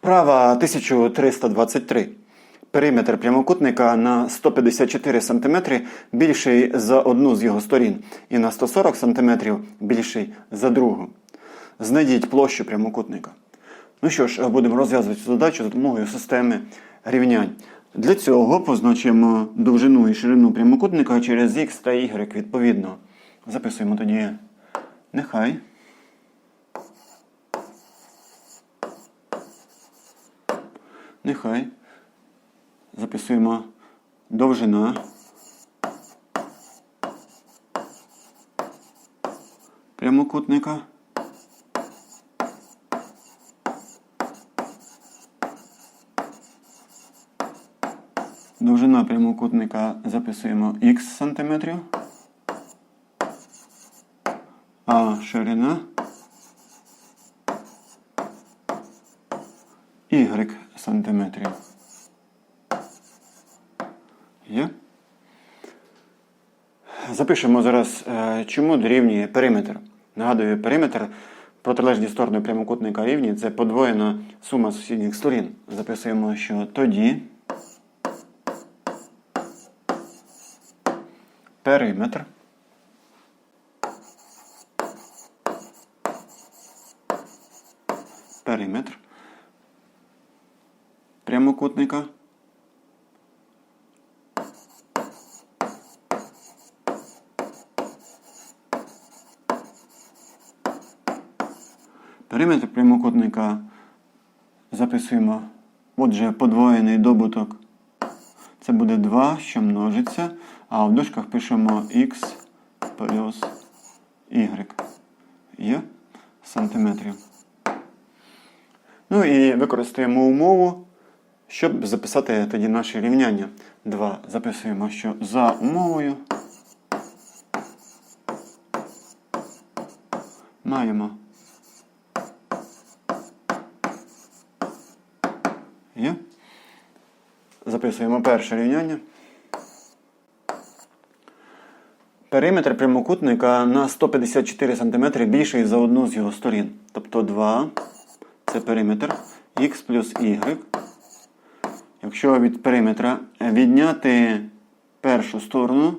Вправа 1323. Периметр прямокутника на 154 см більший за одну з його сторін і на 140 см більший за другу. Знайдіть площу прямокутника. Ну що ж, будемо розв'язувати цю задачу за допомогою системи рівнянь. Для цього позначимо довжину і ширину прямокутника через x та y відповідно. Записуємо тоді нехай. Нехай. Записуємо довжина. Прямокутника. Довжина прямокутника записуємо х сантиметрів, а ширина y сантиметрів. Є? Запишемо зараз, е, чому дорівнює периметр. Нагадую, периметр протилежні сторони прямокутника рівні це подвоєна сума сусідніх сторін. Записуємо, що тоді периметр периметр прямокутника Периметр прямокутника записуємо. Отже, подвоєний добуток. Це буде 2, що множиться. А в дужках пишемо x плюс y. Є сантиметрів. Ну і використаємо умову, щоб записати тоді наше рівняння. 2. Записуємо, що за умовою маємо. Є? Записуємо перше рівняння. Периметр прямокутника на 154 см більший за одну з його сторін. Тобто 2 це периметр х плюс y. Якщо від периметра відняти першу сторону,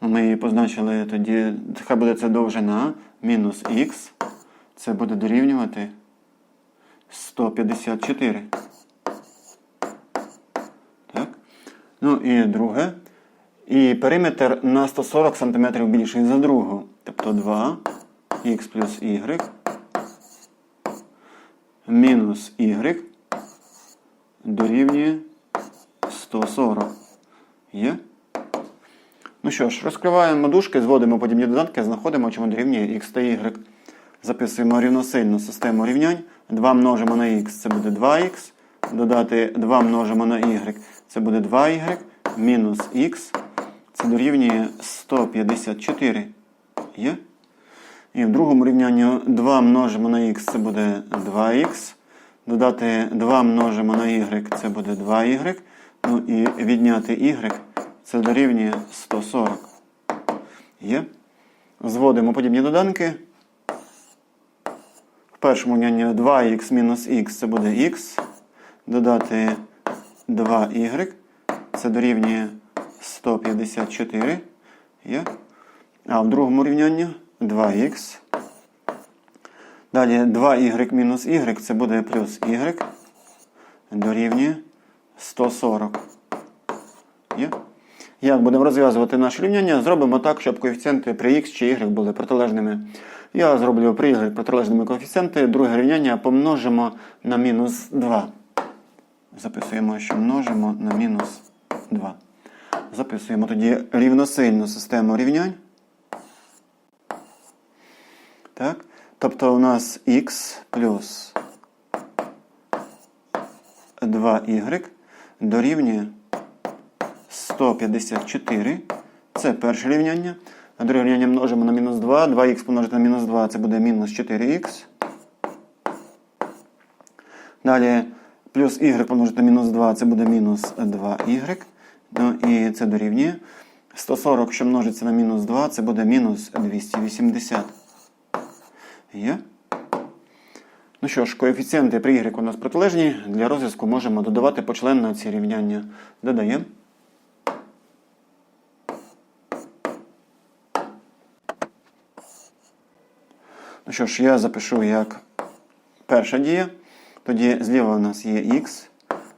ну, ми її позначили тоді, хай буде це довжина, мінус х, це буде дорівнювати 154. Так? Ну і друге. І периметр на 140 см більший за другу. Тобто 2 х плюс y мінус y дорівнює 140. Є? Ну що ж, розкриваємо дужки, зводимо подібні додатки, знаходимо, чому дорівнює х та y. Записуємо рівносильну систему рівнянь. 2 множимо на х, це буде 2х. Додати 2 множимо на y, це буде 2y. Мінус х. Це дорівнює 154. Є? І в другому рівнянні 2 множимо на х, це буде 2х. Додати 2 множимо на y, це буде 2y. Ну і відняти y, це дорівнює 140. Є? Зводимо подібні доданки. В першому рівнянні 2х мінус х це буде х. Додати 2y. Це дорівнює 154. Є? А в другому рівнянні 2х. Далі 2y мінус y це буде плюс y. Дорівнює 140. Є? Як будемо розв'язувати наше рівняння? Зробимо так, щоб коефіцієнти при x чи y були протилежними. Я зроблю при y протилежними коефіцієнти. Друге рівняння помножимо на мінус 2. Записуємо, що множимо на мінус 2. Записуємо тоді рівносильну систему рівнянь. Так? Тобто у нас х плюс 2y дорівнює 154. Це перше рівняння. Друге рівняння множимо на мінус 2. 2х помножити на мінус 2 це буде мінус 4х. Далі плюс y помножити на мінус 2 це буде мінус 2y. Ну і це дорівнює. 140, що множиться на мінус 2, це буде мінус 280. Є? Ну що ж, коефіцієнти при y у нас протилежні. Для розв'язку можемо додавати почленно ці рівняння. Додаємо. Ну що ж, я запишу як перша дія. Тоді зліва у нас є х,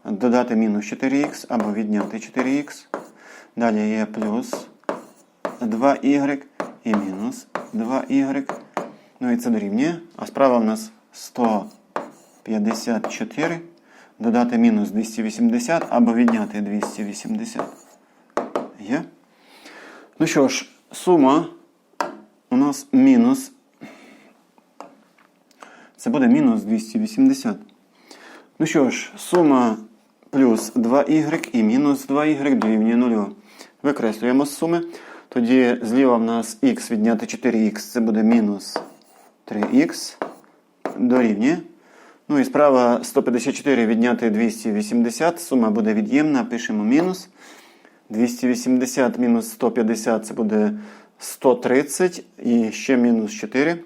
додати мінус 4х або відняти 4х. Далі є плюс 2y і мінус 2y. Ну і це дорівнює. А справа у нас 154. Додати мінус 280 або відняти 280. Є. Ну що ж, сума у нас мінус. Це буде мінус 280. Ну що ж, сума плюс 2y і мінус 2y дорівнює 0. Викреслюємо з суми. Тоді зліва в нас х відняти 4х, це буде мінус 3х дорівнює. Ну і справа 154 відняти 280, сума буде від'ємна, пишемо мінус. 280 мінус 150 це буде 130 і ще мінус 4.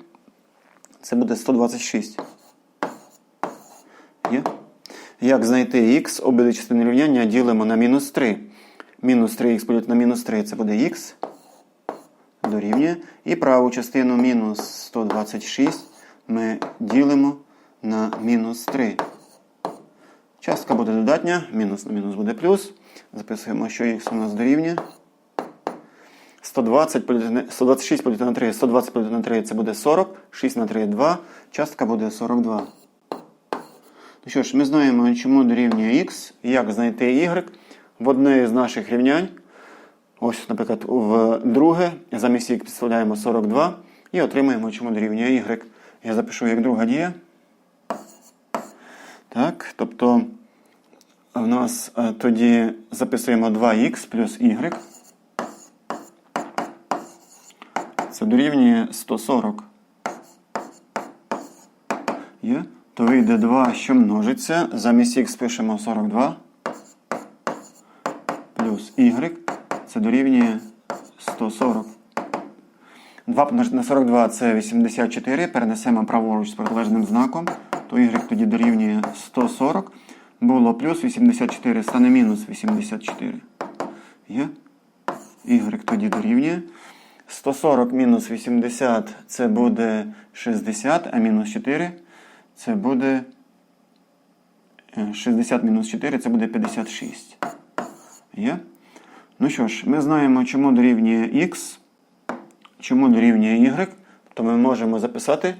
Це буде 126. Є? Як знайти х? Обидві частини рівняння ділимо на мінус 3. Мінус 3х поділити на мінус 3 це буде х. Дорівнює. І праву частину мінус 126 ми ділимо на мінус 3. Частка буде додатня, мінус на мінус буде плюс. Записуємо, що х у нас дорівнює. 120 126 поділити на 3, 120 поділити на 3 це буде 40, 6 на 3 2, частка буде 42. Ну що ж, ми знаємо, чому дорівнює х, як знайти y. В одне з наших рівнянь, ось, наприклад, в друге, замість х підставляємо 42 і отримаємо, чому дорівнює y. Я запишу як друга дія. Так, тобто в нас е, тоді записуємо 2х плюс y. Це дорівнює 140. Є? То вийде 2, що множиться. Замість х пишемо 42. Плюс y. Це дорівнює 140. 2 помножити на 42 це 84. Перенесемо праворуч з протилежним знаком. То y тоді дорівнює 140. Було плюс 84, стане мінус 84. Є? Y тоді дорівнює. 140 мінус 80 це буде 60, а мінус 4 це буде е, 60 мінус 4 це буде 56. Є? Ну що ж, ми знаємо, чому дорівнює x, чому дорівнює y. То ми можемо записати,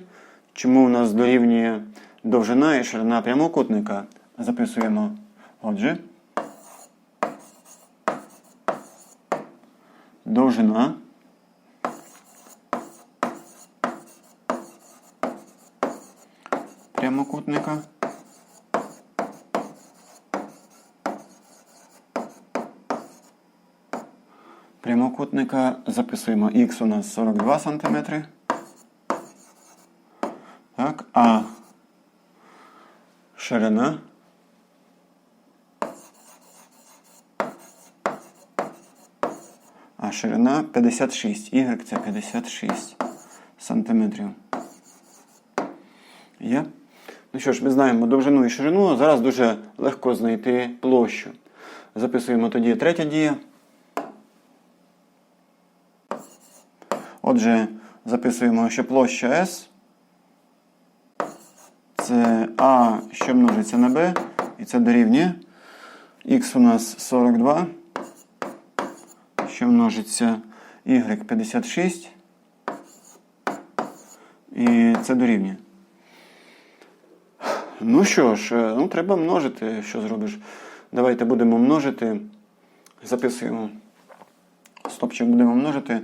чому у нас дорівнює довжина і ширина прямокутника. Записуємо. Отже. Довжина. прямокутника. Прямокутника записуємо х у нас 42 см. Так, а ширина а ширина 56. Y це 56 сантиметрів. Є? Ну що ж, ми знаємо довжину і ширину. Зараз дуже легко знайти площу. Записуємо тоді третя дія. Отже, записуємо, що площа S це А, що множиться на B, і це дорівнює. Х у нас 42, що множиться Y 56. І це дорівнює. Ну що ж, е, ну треба множити. Що зробиш? Давайте будемо множити. Записуємо. Стопчик будемо множити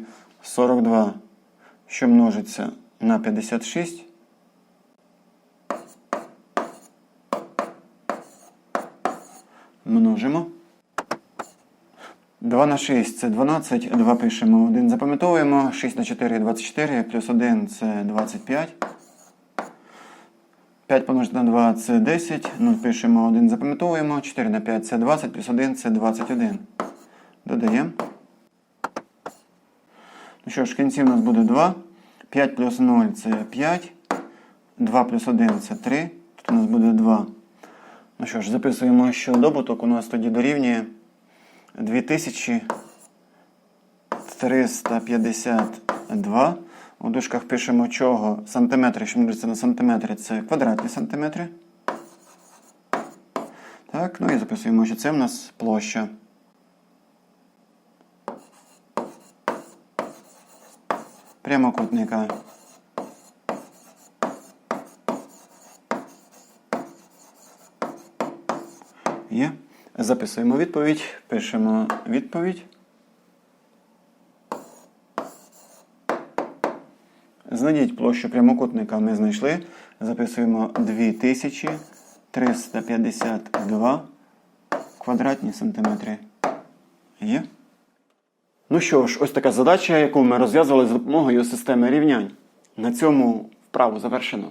42, що множиться на 56. Множимо. 2 на 6 це 12, 2 пишемо, 1 запам'ятовуємо, 6 на 4 24, плюс 1 це 25. 5 помножити на 2 це 10. 0 пишемо 1, запам'ятовуємо. 4 на 5 це 20, плюс 1 це 21. Додаємо. Ну що ж, в кінці у нас буде 2. 5 плюс 0 це 5. 2 плюс 1 це 3. Тут у нас буде 2. Ну що ж, записуємо, що добуток у нас тоді дорівнює 2352. У дужках пишемо чого? Сантиметри, що множиться на сантиметри, це квадратні сантиметри. Так, ну і записуємо, що це в нас площа. Прямокутника. Є. Записуємо відповідь, пишемо відповідь. Знайдіть площу прямокутника ми знайшли. Записуємо 2352 квадратні сантиметри. Є. Ну що ж, ось така задача, яку ми розв'язали за допомогою системи рівнянь. На цьому вправу завершено.